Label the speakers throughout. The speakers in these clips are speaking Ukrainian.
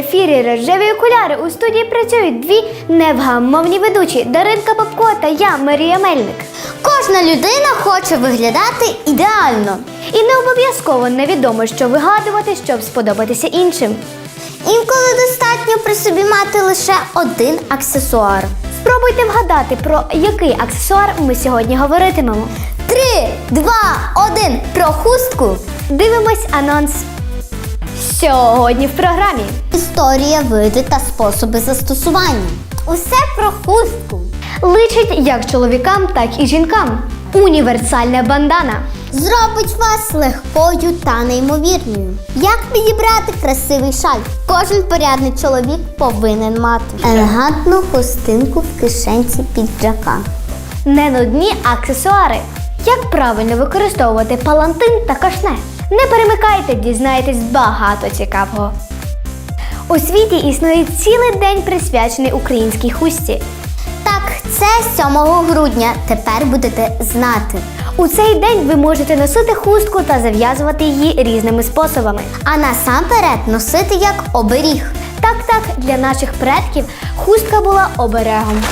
Speaker 1: Ефірі Рожеві окуляри. У студії працюють дві невгамовні ведучі Даринка Попко та я, Марія Мельник.
Speaker 2: Кожна людина хоче виглядати ідеально.
Speaker 1: І не обов'язково невідомо, що вигадувати, щоб сподобатися іншим.
Speaker 2: Інколи достатньо при собі мати лише один аксесуар.
Speaker 1: Спробуйте вгадати, про який аксесуар ми сьогодні говоритимемо.
Speaker 2: Три, два, один про хустку.
Speaker 1: Дивимось анонс. Сьогодні в програмі.
Speaker 2: Історія, види та способи застосування. Усе про хустку.
Speaker 1: Личить як чоловікам, так і жінкам. Універсальна бандана.
Speaker 2: Зробить вас легкою та неймовірною. Як підібрати красивий шаль? Кожен порядний чоловік повинен мати елегантну хустинку в кишенці піджака.
Speaker 1: Не нудні аксесуари. Як правильно використовувати палантин та кашне? Не перемикайте, дізнаєтесь багато цікавого. У світі існує цілий день присвячений українській хусті.
Speaker 2: Так, це 7 грудня. Тепер будете знати.
Speaker 1: У цей день ви можете носити хустку та зав'язувати її різними способами.
Speaker 2: А насамперед носити як оберіг.
Speaker 1: Так, так, для наших предків хустка була оберегом.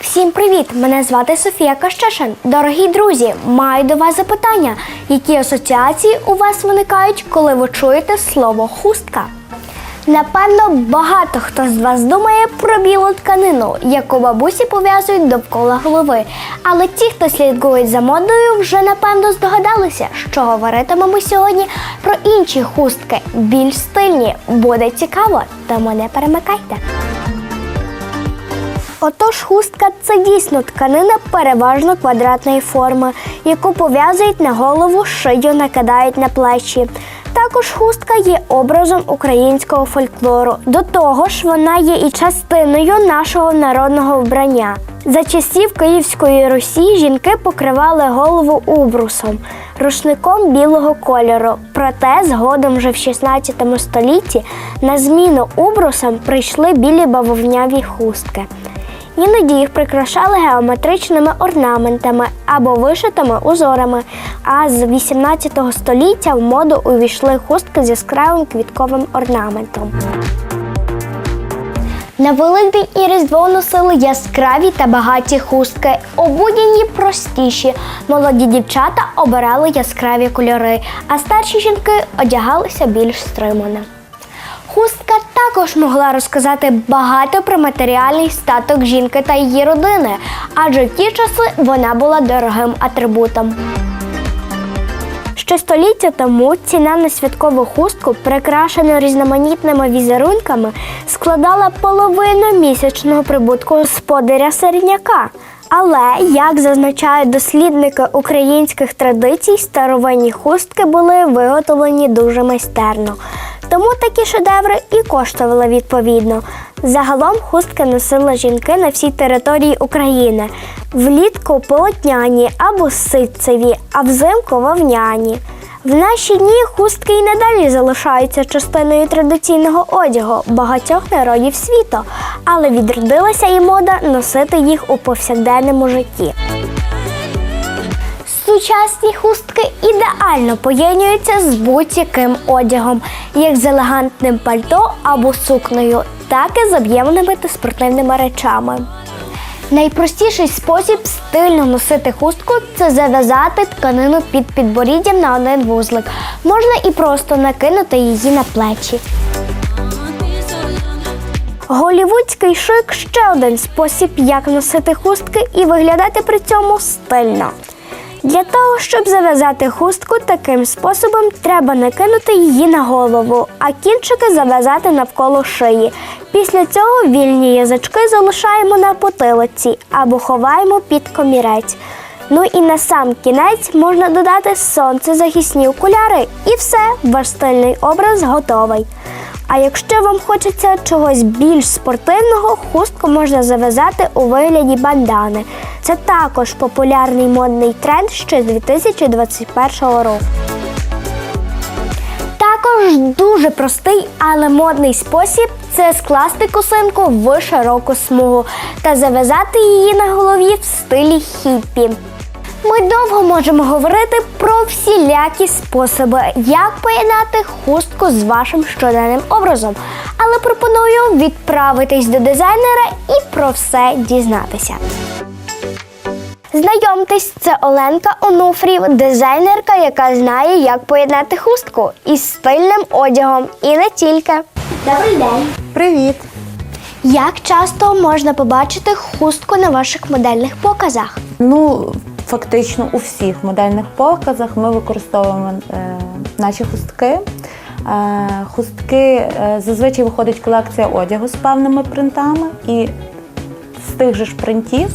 Speaker 1: Всім привіт! Мене звати Софія Кащешин. Дорогі друзі, маю до вас запитання. Які асоціації у вас виникають, коли ви чуєте слово хустка? Напевно, багато хто з вас думає про білу тканину, яку бабусі пов'язують довкола голови. Але ті, хто слідкують за модою, вже напевно здогадалися, що говоритимемо сьогодні про інші хустки, більш стильні. Буде цікаво, тому не перемикайте. Отож, хустка це дійсно тканина переважно квадратної форми, яку пов'язують на голову, шию накидають на плечі. Також хустка є образом українського фольклору. До того ж, вона є і частиною нашого народного вбрання. За часів Київської Русі жінки покривали голову убрусом, рушником білого кольору. Проте згодом вже в 16 столітті на зміну убрусам прийшли білі бавовняві хустки. Іноді їх прикрашали геометричними орнаментами або вишитими узорами. А з 18 століття в моду увійшли хустки з яскравим квітковим орнаментом. На Великдень і Різдво носили яскраві та багаті хустки, обудяні простіші. Молоді дівчата обирали яскраві кольори, а старші жінки одягалися більш стримано. Хустка також могла розказати багато про матеріальний статок жінки та її родини, адже в ті часи вона була дорогим атрибутом. Ще століття тому ціна на святкову хустку, прикрашену різноманітними візерунками, складала половину місячного прибутку господаря середняка. Але, як зазначають дослідники українських традицій, старовинні хустки були виготовлені дуже майстерно. Тому такі шедеври і коштували відповідно. Загалом хустки носили жінки на всій території України. Влітку полотняні або ситцеві, а взимку вовняні. В наші дні хустки й надалі залишаються частиною традиційного одягу багатьох народів світу, але відродилася і мода носити їх у повсякденному житті. Сучасні хустки ідеально поєднуються з будь-яким одягом, як з елегантним пальто або сукнею, так і з об'ємними та спортивними речами. Найпростіший спосіб стильно носити хустку це зав'язати тканину під підборіддям на один вузлик. Можна і просто накинути її на плечі. Голівудський шик ще один спосіб, як носити хустки і виглядати при цьому стильно. Для того, щоб зав'язати хустку таким способом, треба накинути її на голову, а кінчики зав'язати навколо шиї. Після цього вільні язички залишаємо на потилиці або ховаємо під комірець. Ну і на сам кінець можна додати сонцезахисні окуляри, і все, ваш стильний образ готовий. А якщо вам хочеться чогось більш спортивного, хустку можна зав'язати у вигляді бандани. Це також популярний модний тренд ще з 2021 року. Також дуже простий, але модний спосіб це скласти косинку в широку смугу та зав'язати її на голові в стилі хіппі. Ми довго можемо говорити про всілякі способи, як поєднати хустку з вашим щоденним образом. Але пропоную відправитись до дизайнера і про все дізнатися. Знайомтесь, це Оленка Онуфрів, дизайнерка, яка знає, як поєднати хустку із стильним одягом і не тільки. Добрий день!
Speaker 3: Привіт!
Speaker 1: Як часто можна побачити хустку на ваших модельних показах?
Speaker 3: Ну, фактично у всіх модельних показах ми використовуємо е, наші хустки. Е, хустки е, зазвичай виходить колекція одягу з певними принтами, і з тих же ж принтів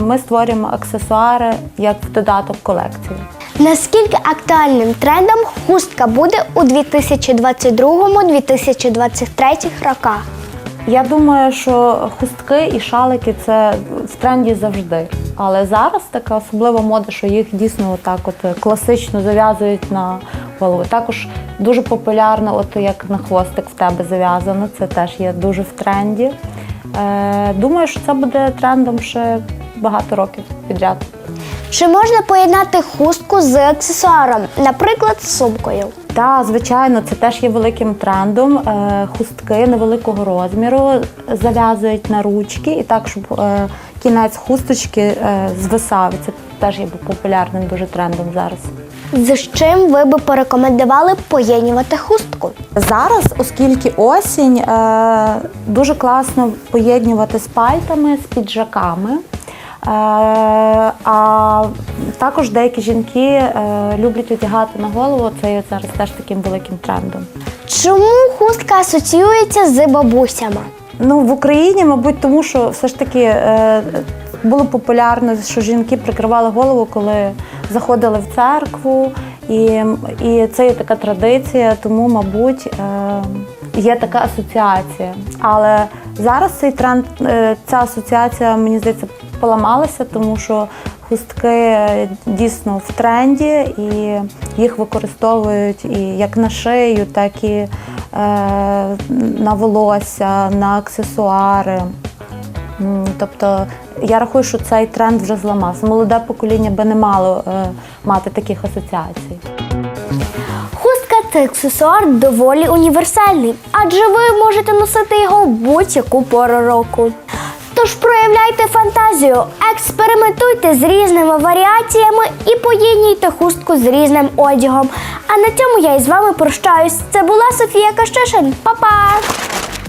Speaker 3: ми створюємо аксесуари як в додаток колекції.
Speaker 1: Наскільки актуальним трендом хустка буде у 2022-2023 роках?
Speaker 3: Я думаю, що хустки і шалики це в тренді завжди. Але зараз така особлива мода, що їх дійсно отак от класично зав'язують на голову. Також дуже популярно, от як на хвостик в тебе зав'язано, це теж є дуже в тренді. Е, думаю, що це буде трендом ще багато років підряд.
Speaker 1: Чи можна поєднати хустку з аксесуаром, наприклад, з сумкою?
Speaker 3: Та, звичайно, це теж є великим трендом. Е, Хустки невеликого розміру зав'язують на ручки і так, щоб е, кінець хусточки е, звисав. Це теж є популярним дуже трендом зараз.
Speaker 1: З чим ви би порекомендували поєднувати хустку?
Speaker 3: Зараз, оскільки осінь, дуже класно поєднувати з пальтами, з піджаками. Е, а також деякі жінки е, люблять одягати на голову. Це є зараз теж таким великим трендом.
Speaker 1: Чому хустка асоціюється з бабусями?
Speaker 3: Ну, в Україні, мабуть, тому що все ж таки е, було популярно, що жінки прикривали голову, коли заходили в церкву, і, і це є така традиція, тому, мабуть, є така асоціація. Але зараз цей тренд, ця асоціація, мені здається, поламалася, тому що хустки е, дійсно в тренді і їх використовують і як на шию, так і е, на волосся, на аксесуари. Тобто я рахую, що цей тренд вже зламався. Молоде покоління би не мало е, мати таких асоціацій.
Speaker 1: Хустка це аксесуар доволі універсальний, адже ви можете носити його в будь-яку пору року. Тож проявляйте фантазію, експериментуйте з різними варіаціями і поєднуйте хустку з різним одягом. А на цьому я із вами прощаюсь. Це була Софія Кащишин. Па-па!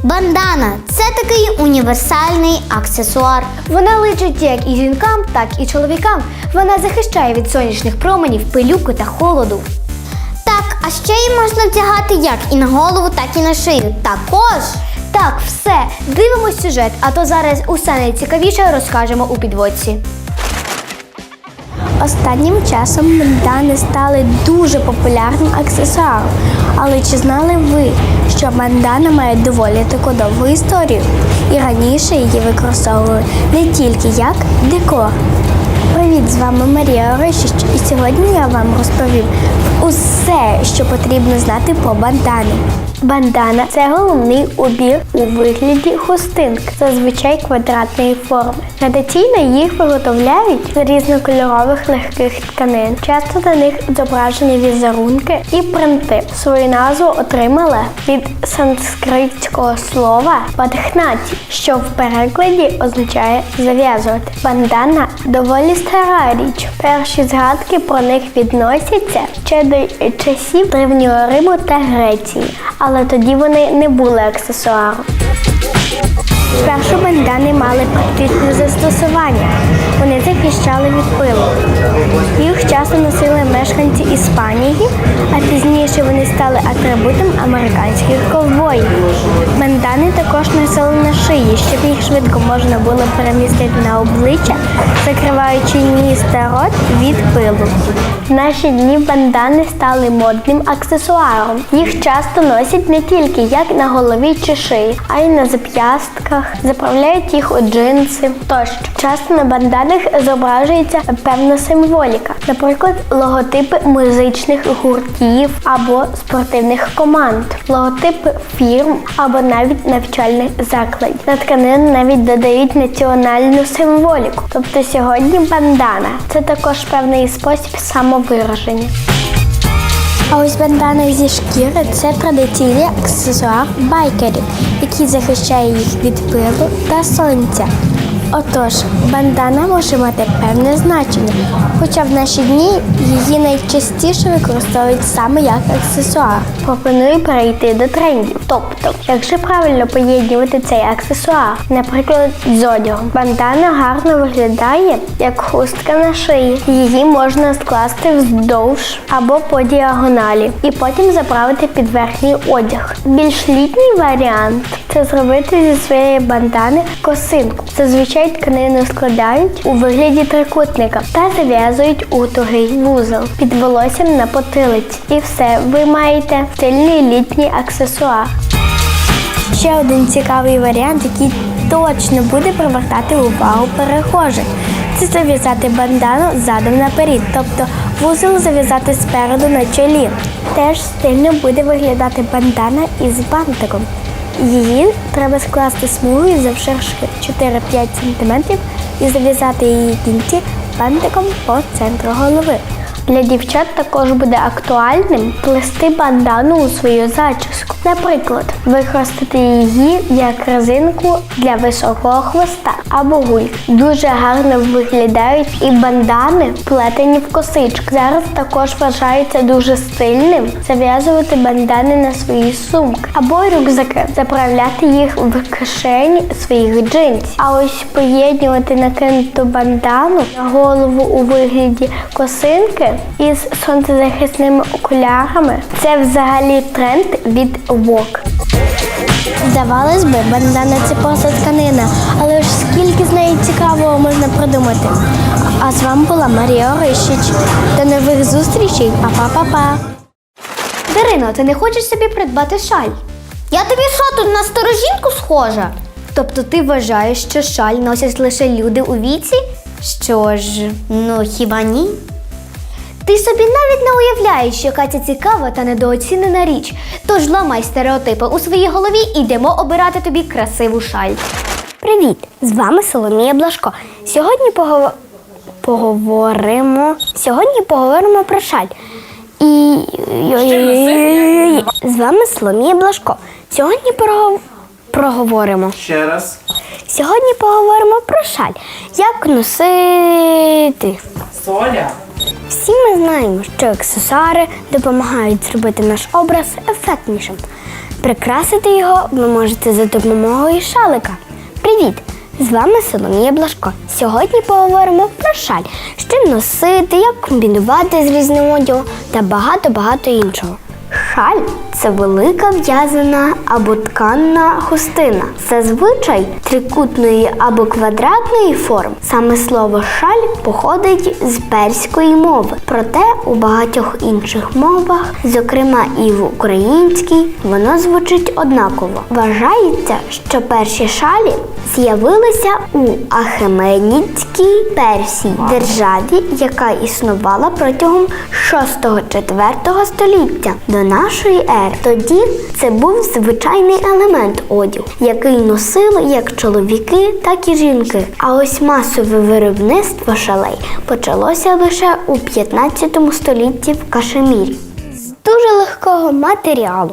Speaker 2: Бандана це такий універсальний аксесуар.
Speaker 1: Вона личить як і жінкам, так і чоловікам. Вона захищає від сонячних променів, пилюки та холоду.
Speaker 2: Так, а ще її можна вдягати як і на голову, так і на шию. Також
Speaker 1: Так, все, дивимось сюжет, а то зараз усе найцікавіше розкажемо у підводці. Останнім часом мандани стали дуже популярним аксесуаром. Але чи знали ви, що мандана має доволі таку довгу історію? І раніше її використовували не тільки як декор. Привіт, з вами Марія Орищич, і сьогодні я вам розповім усе, що потрібно знати про бандани. Бандана це головний убір у вигляді хустинки, зазвичай квадратної форми. Традиційно їх виготовляють з різнокольорових легких тканин. Часто на них зображені візерунки і принти. Свою назву отримала від санскритського слова бадхнаті, що в перекладі означає зав'язувати. Бандана доволі стара річ. Перші згадки про них відносяться ще до часів Древнього Риму та Греції, але тоді вони не були аксесуаром. Спершу бандани мали практичне застосування. Вони захищали від пилу. Їх часто носили мешканці Іспанії, а пізніше вони стали атрибутом американських ковбоїв. Бандани також носили на шиї, щоб їх швидко можна було перемістити на обличчя, закриваючи ніс та рот від пилу. В наші дні бандани стали модним аксесуаром. Їх часто носять не тільки як на голові чи шиї, а й на зап'ястках,
Speaker 4: заправляють їх у джинси тощо. Часто на банданах зображується певна символіка, наприклад, логотипи музичних гуртів або спортивних команд, логотипи фірм або навіть навчальних закладів. На тканину навіть додають національну символіку. Тобто сьогодні бандана це також певний спосіб самовираження. А ось бандана зі шкіри це традиційний аксесуар байкерів, який захищає їх від пилу та сонця. Отож, бандана може мати певне значення, хоча в наші дні її найчастіше використовують саме як аксесуар. Пропоную перейти до трендів. Тобто, якщо правильно поєднувати цей аксесуар, наприклад, з одягом, бандана гарно виглядає як хустка на шиї. Її можна скласти вздовж або по діагоналі, і потім заправити під верхній одяг. Більш літній варіант це зробити зі своєї бандани косинку. Зазвичай тканину складають у вигляді трикутника та зав'язують у тугий вузол під волоссям на потилиці. І все, ви маєте стильний літній аксесуар. Ще один цікавий варіант, який точно буде привертати увагу перехожих. Це зав'язати бандану задом наперед, тобто вузол зав'язати спереду на чолі. Теж стильно буде виглядати бандана із бантиком. Її треба скласти смугою завширшки 4-5 см і зав'язати її кінці бантиком по центру голови. Для дівчат також буде актуальним плести бандану у свою зачіску. Наприклад, використати її як резинку для високого хвоста або гульк. Дуже гарно виглядають і бандани, плетені в косичку. Зараз також вважається дуже стильним зав'язувати бандани на свої сумки або рюкзаки, заправляти їх в кишені своїх джинсів. А ось поєднувати накинуту бандану на голову у вигляді косинки із сонцезахисними окулярами це взагалі тренд від Вок. Здавалось би, бандана це просто тканина, але ж скільки з неї цікавого можна придумати. А з вами була Марія Орищич. До нових зустрічей, па-па-па-па.
Speaker 5: Дарино, ти не хочеш собі придбати шаль? Я тобі що тут на сторожінку схожа? Тобто ти вважаєш, що шаль носять лише люди у віці? Що ж, ну хіба ні? Ти собі навіть не уявляєш, яка це цікава та недооцінена річ. Тож ламай стереотипи у своїй голові і йдемо обирати тобі красиву шаль.
Speaker 4: Привіт! З вами Соломія Блашко. Сьогодні погов... поговоримо. Сьогодні поговоримо про шаль. І з вами Соломія Блашко. Сьогодні про... проговоримо.
Speaker 6: Ще раз.
Speaker 4: Сьогодні поговоримо про шаль. Як носити.
Speaker 6: Соня.
Speaker 4: Всі ми знаємо, що аксесуари допомагають зробити наш образ ефектнішим. Прикрасити його ви можете за допомогою шалика. Привіт! З вами Соломія Блашко. Сьогодні поговоримо про шаль, що носити, як комбінувати з різним одягом та багато-багато іншого. Шаль це велика в'язана або тканна хустина, зазвичай трикутної або квадратної форми. Саме слово шаль походить з перської мови, проте у багатьох інших мовах, зокрема і в українській, воно звучить однаково. Вважається, що перші шалі з'явилися у Ахеменідській Персії, державі, яка існувала протягом 6-4 століття до нашої ери. Тоді це був звичайний елемент одягу, який носили як чоловіки, так і жінки. А ось масове виробництво шалей почалося лише у 15 столітті в Кашемірі. З дуже легкого матеріалу.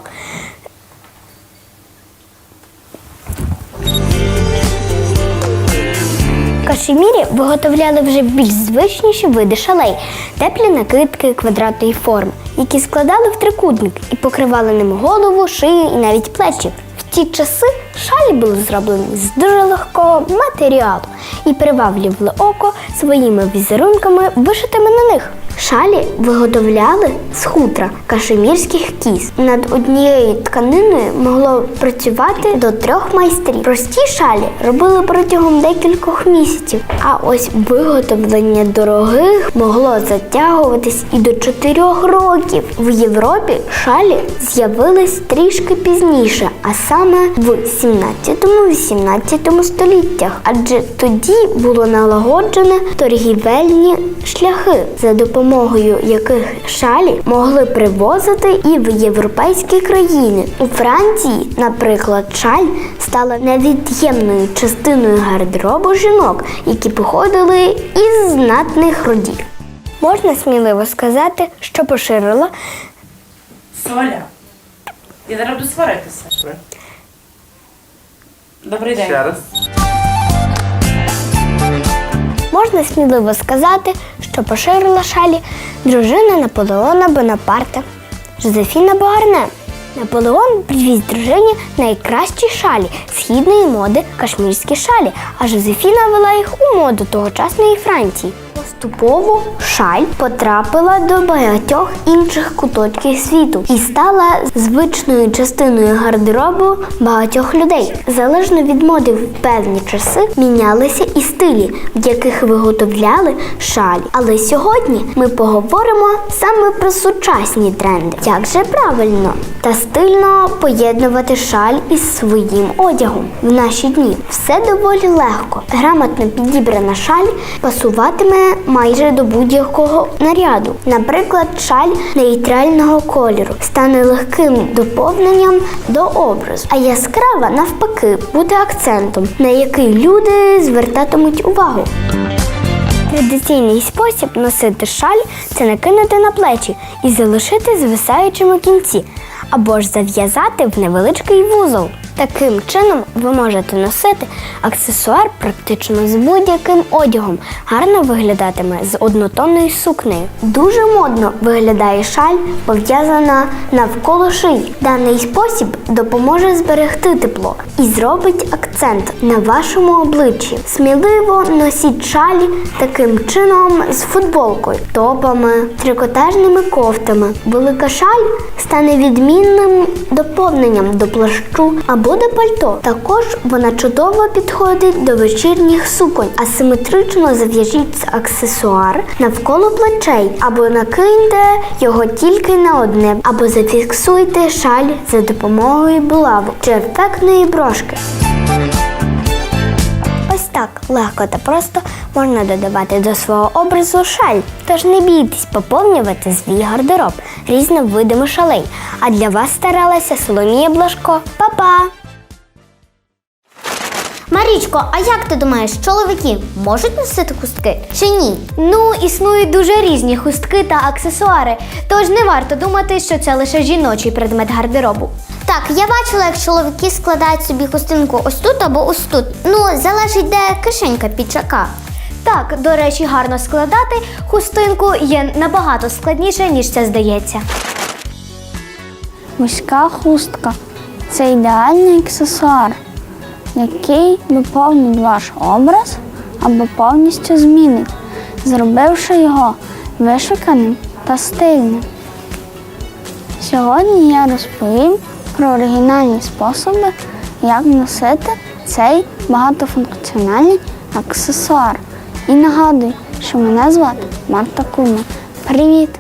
Speaker 4: В Кашемірі виготовляли вже більш звичніші види шалей, теплі накидки квадратної форми, які складали в трикутник і покривали ним голову, шию і навіть плечі. В ті часи шалі були зроблені з дуже легкого матеріалу і приваблювали око своїми візерунками, вишитими на них.
Speaker 1: Шалі виготовляли з хутра кашемірських кіз. Над однією тканиною могло працювати до трьох майстрів. Прості шалі робили протягом декількох місяців, а ось виготовлення дорогих могло затягуватись і до чотирьох років. В Європі шалі з'явились трішки пізніше, а саме в 17-18 століттях, адже тоді було налагоджене торгівельні шляхи, за допомогою яких шалі могли привозити і в європейські країни. У Франції, наприклад, шаль стала невід'ємною частиною гардеробу жінок, які походили із знатних родів. Можна сміливо сказати, що поширила
Speaker 6: Соля. Я зараз буду сваритися. Добрий день.
Speaker 4: Ще раз.
Speaker 1: Можна сміливо сказати, що поширила шалі дружина Наполеона Бонапарта Жозефіна Богарне. Наполеон привіз дружині найкращі шалі східної моди кашмірські шалі, а Жозефіна вела їх у моду тогочасної Франції. Поступово шаль потрапила до багатьох інших куточків світу і стала звичною частиною гардеробу багатьох людей. Залежно від моди в певні часи мінялися і стилі, в яких виготовляли шалі. Але сьогодні ми поговоримо саме про сучасні тренди. Як же правильно та стильно поєднувати шаль із своїм одягом в наші дні. Все доволі легко. Грамотно підібрана шаль пасуватиме майже до будь-якого наряду. Наприклад, шаль нейтрального кольору стане легким доповненням до образу, а яскрава навпаки буде акцентом, на який люди звертатимуть увагу. Традиційний спосіб носити шаль це накинути на плечі і залишити звисаючим у кінці, або ж зав'язати в невеличкий вузол. Таким чином ви можете носити аксесуар практично з будь-яким одягом. Гарно виглядатиме з однотонною сукнею. Дуже модно виглядає шаль, пов'язана навколо шиї. Даний спосіб допоможе зберегти тепло і зробить акцент на вашому обличчі. Сміливо носіть шалі таким чином з футболкою, топами, трикотажними кофтами. Велика шаль стане відмінним доповненням до плащу або до пальто. Також вона чудово підходить до вечірніх суконь. Асиметрично зав'яжіть аксесуар навколо плечей або накиньте його тільки на одне, або зафіксуйте шаль за допомогою булавок чи ефектної брошки. Так легко та просто можна додавати до свого образу шаль. Тож не бійтесь поповнювати свій гардероб різновидами шалей. А для вас старалася Соломія Блажко. Па-па!
Speaker 2: Марічко, а як ти думаєш, чоловіки можуть носити хустки чи ні?
Speaker 5: Ну, існують дуже різні хустки та аксесуари, тож не варто думати, що це лише жіночий предмет гардеробу.
Speaker 2: Так, я бачила, як чоловіки складають собі хустинку ось тут або ось тут. Ну, залежить, де кишенька піджака.
Speaker 5: Так, до речі, гарно складати хустинку є набагато складніше, ніж це здається.
Speaker 7: Вузька хустка це ідеальний аксесуар, який доповнить ваш образ або повністю змінить, зробивши його вишуканим та стильним. Сьогодні я розповім про оригінальні способи, як носити цей багатофункціональний аксесуар. І нагадую, що мене звати Марта Кума. Привіт!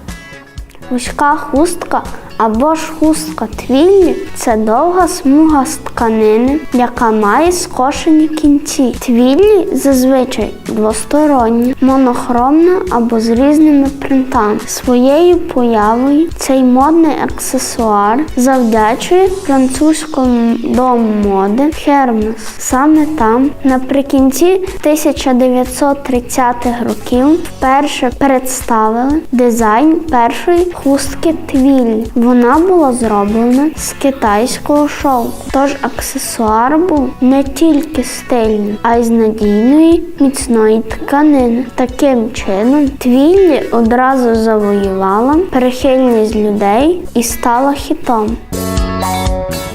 Speaker 7: Вузька хустка або ж хустка твіллі це довга смуга з тканини, яка має скошені кінці. Твіллі зазвичай двостороння, монохромна або з різними принтами. Своєю появою цей модний аксесуар завдячує французькому дому моди Hermes. Саме там, наприкінці 1930-х років, вперше представили дизайн першої хустки твіллі. Вона була зроблена з китайського шовку. Тож аксесуар був не тільки стильний, а й з надійної міцної тканини. Таким чином, твіллі одразу завоювала прихильність людей і стала хітом.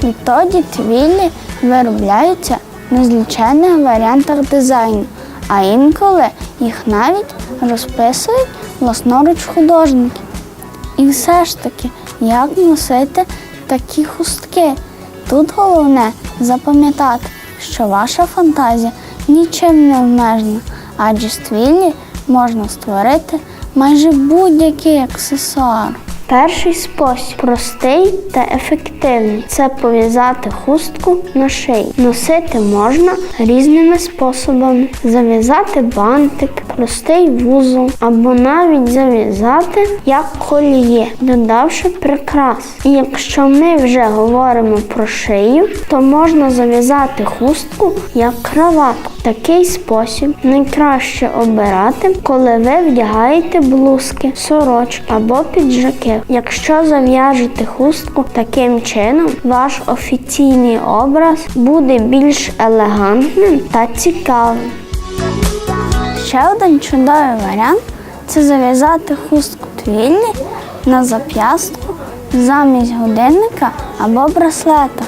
Speaker 7: Відтоді твіллі виробляються в незліченних варіантах дизайну, а інколи їх навіть розписують власноруч художників. І все ж таки, як носити такі хустки? Тут головне запам'ятати, що ваша фантазія нічим не обмежена, адже з твілі можна створити майже будь-який аксесуар. Перший спосіб простий та ефективний це пов'язати хустку на шиї. Носити можна різними способами: зав'язати бантик, простий вузол або навіть зав'язати як коліє, додавши прикрас. І якщо ми вже говоримо про шию, то можна зав'язати хустку як краватку. Такий спосіб найкраще обирати, коли ви вдягаєте блузки, сорочки або піджаки. Якщо зав'яжете хустку таким чином, ваш офіційний образ буде більш елегантним та цікавим. Ще один чудовий варіант це зав'язати хустку твіллі на зап'ястку замість годинника або браслета.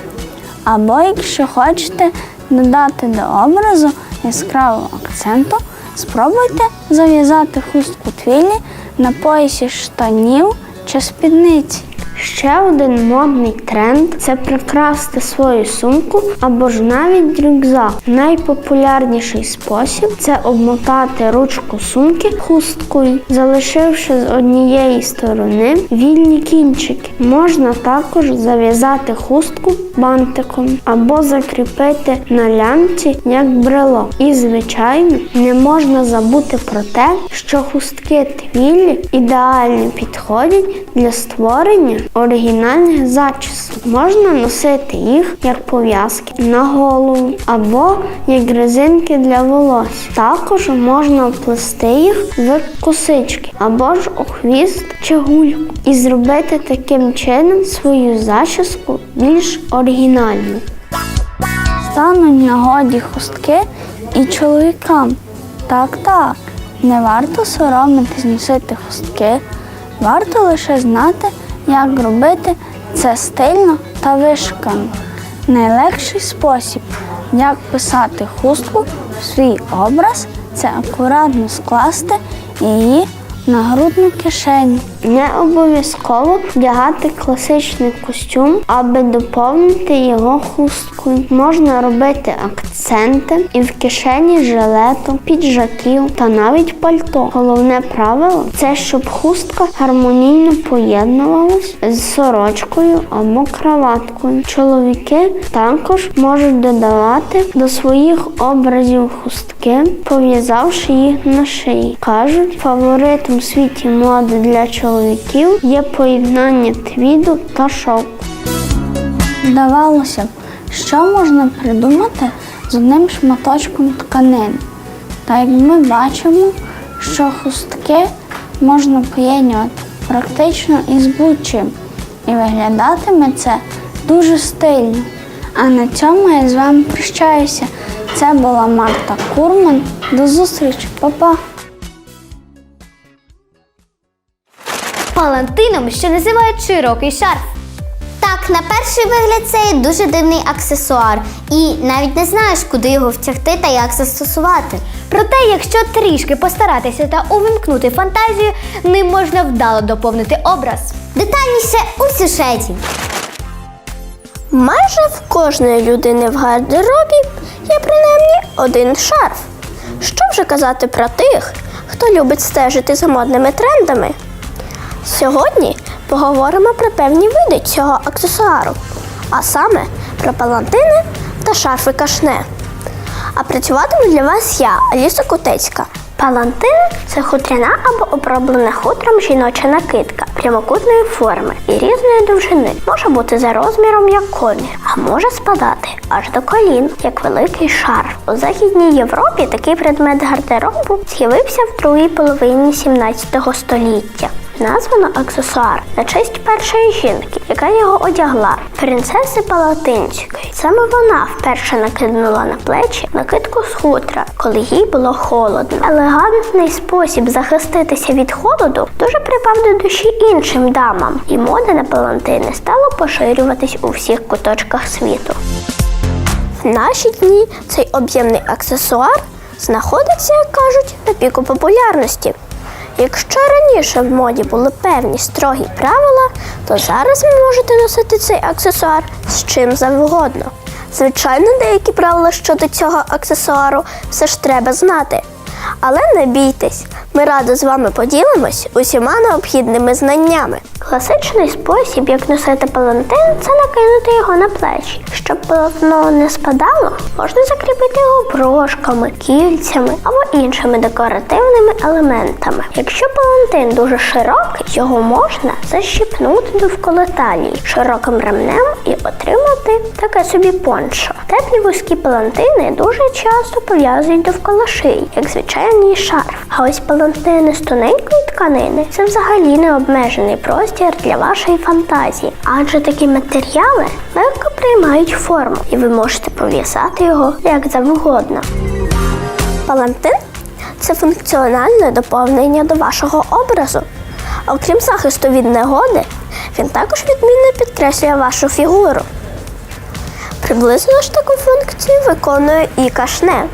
Speaker 7: Або якщо хочете додати до образу яскравого акценту, спробуйте зав'язати хустку твіллі на поясі штанів чи спідниці. Ще один модний тренд це прикрасти свою сумку або ж навіть рюкзак. Найпопулярніший спосіб це обмотати ручку сумки хусткою, залишивши з однієї сторони вільні кінчики. Можна також зав'язати хустку бантиком або закріпити на лямці як брелок. І, звичайно, не можна забути про те, що хустки твілі ідеально підходять для створення оригінальних зачісок. Можна носити їх як пов'язки на голову або як резинки для волосся. Також можна вплести їх в косички або ж у хвіст чи гульку і зробити таким чином свою зачіску більш оригінальною. Стануть нагоді хустки і чоловікам. Так, так, не варто соромитись носити хустки, варто лише знати, як робити це стильно та вишукано. Найлегший спосіб, як писати хустку в свій образ, це акуратно скласти її на грудну кишеню. Не обов'язково вдягати класичний костюм, аби доповнити його хусткою. Можна робити акценти і в кишені жилету, піджаків та навіть пальто. Головне правило це щоб хустка гармонійно поєднувалась з сорочкою або краваткою. Чоловіки також можуть додавати до своїх образів хустки, пов'язавши їх на шиї. Кажуть, фаворитом світі моди для чоловіків є поєднання твіду та шовку. Здавалося що можна придумати з одним шматочком тканин. Та як ми бачимо, що хустки можна поєднувати практично із будь-чим. І виглядатиме це дуже стильно. А на цьому я з вами прощаюся. Це була Марта Курман. До зустрічі, Па-па!
Speaker 5: Палантином ще називають широкий шарф.
Speaker 2: Так, на перший вигляд це є дуже дивний аксесуар, і навіть не знаєш, куди його втягти та як застосувати.
Speaker 5: Проте, якщо трішки постаратися та увімкнути фантазію, ним можна вдало доповнити образ.
Speaker 2: Детальніше у сюжеті.
Speaker 4: Майже в кожної людини в гардеробі є принаймні один шарф. Що вже казати про тих, хто любить стежити за модними трендами? Сьогодні поговоримо про певні види цього аксесуару, а саме про палантини та шарфи кашне. А працюватиму для вас я, Аліса Кутецька. Палантин це хутряна або оброблена хутром жіноча накидка прямокутної форми і різної довжини. Може бути за розміром як комір, а може спадати аж до колін, як великий шарф. У Західній Європі такий предмет гардеробу з'явився в другій половині 17 століття. Названо аксесуар на честь першої жінки, яка його одягла принцеси Палатинської. Саме вона вперше накинула на плечі накидку з хутра, коли їй було холодно. Елегантний спосіб захиститися від холоду дуже припав до душі іншим дамам, і мода на палантини стала поширюватись у всіх куточках світу. В наші дні цей об'ємний аксесуар знаходиться, як кажуть, на піку популярності. Якщо раніше в моді були певні строгі правила, то зараз ви можете носити цей аксесуар з чим завгодно. Звичайно, деякі правила щодо цього аксесуару все ж треба знати. Але не бійтесь, ми радо з вами поділимось усіма необхідними знаннями. Класичний спосіб, як носити палантин, це накинути його на плечі. Щоб полотно не спадало, можна закріпити його брошками, кільцями або іншими декоративними елементами. Якщо палантин дуже широкий, його можна защіпнути довкола талії широким ремнем і отримати таке собі пончо. Теплі вузькі палантини дуже часто пов'язують довкола шиї, як звичайний шарф. А ось палантини з тоненької тканини це взагалі не обмежений простір для вашої фантазії, адже такі матеріали легко приймають форму, і ви можете пов'язати його як завгодно. Палантин це функціональне доповнення до вашого образу. Окрім захисту від негоди, він також відмінно підкреслює вашу фігуру. Приблизно ж таку функцію виконує і кашне.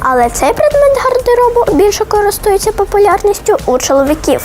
Speaker 4: Але цей предмет гардеробу більше користується популярністю у чоловіків.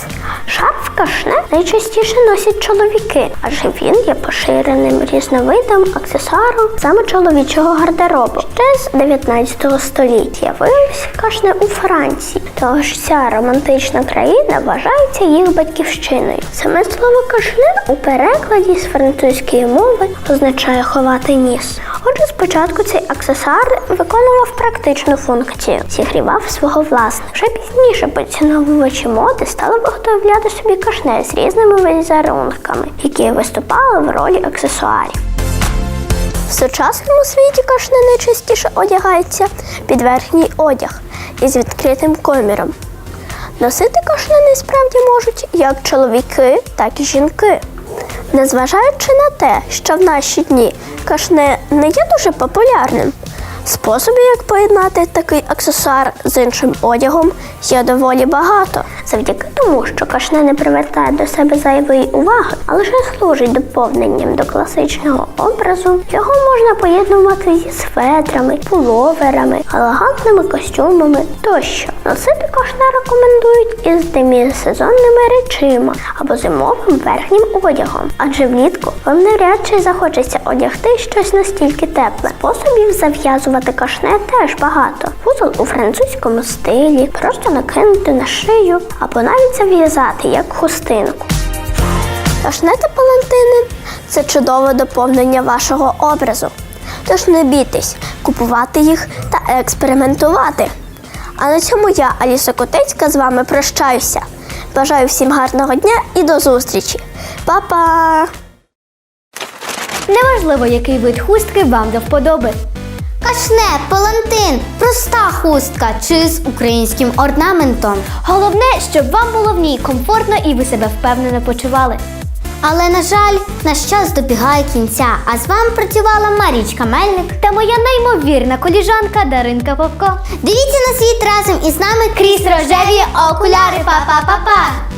Speaker 4: Шарф кашне найчастіше носять чоловіки, адже він є поширеним різновидом аксесуару саме чоловічого гардеробу. Ще з 19 століття з'явився кашне у Франції, тож ця романтична країна вважається їх батьківщиною. Саме слово кашне у перекладі з французької мови означає ховати ніс. Отже, спочатку цей аксесуар виконував практичну функцію, зігрівав свого власника. Вже пізніше поціновувачі моди стали виготовляти собі кашне з різними візерунками, які виступали в ролі аксесуарів. В сучасному світі кашне найчастіше одягається під верхній одяг із відкритим коміром. Носити кашне справді можуть як чоловіки, так і жінки. Незважаючи на те, що в наші дні кашне не є дуже популярним, способів, як поєднати такий аксесуар з іншим одягом, є доволі багато. Завдяки тому, що кашне не привертає до себе зайвої уваги, а лише служить доповненням до класичного образу, його можна поєднувати зі светрами, пуловерами, елегантними костюмами тощо. Носити кашне рекомендують із демісезонними речима або зимовим верхнім одягом, адже влітку вам навряд чи захочеться одягти щось настільки тепле. Способів зав'язувати кашне теж багато. Вузол у французькому стилі, просто накинути на шию або навіть зав'язати як хустинку. Кашне та палантини це чудове доповнення вашого образу. Тож не бійтесь купувати їх та експериментувати. А на цьому я, Аліса Котецька, з вами прощаюся. Бажаю всім гарного дня і до зустрічі. Па-па!
Speaker 5: Неважливо, який вид хустки вам до вподоби.
Speaker 2: Кашне, палантин, проста хустка чи з українським орнаментом.
Speaker 5: Головне, щоб вам було в ній комфортно і ви себе впевнено почували.
Speaker 2: Але, на жаль, наш час добігає кінця. А з вами працювала Марічка Мельник.
Speaker 5: Та моя неймовірна коліжанка Даринка Павко.
Speaker 2: Дивіться на світ разом із нами крізь рожеві окуляри. Па-па-па-па!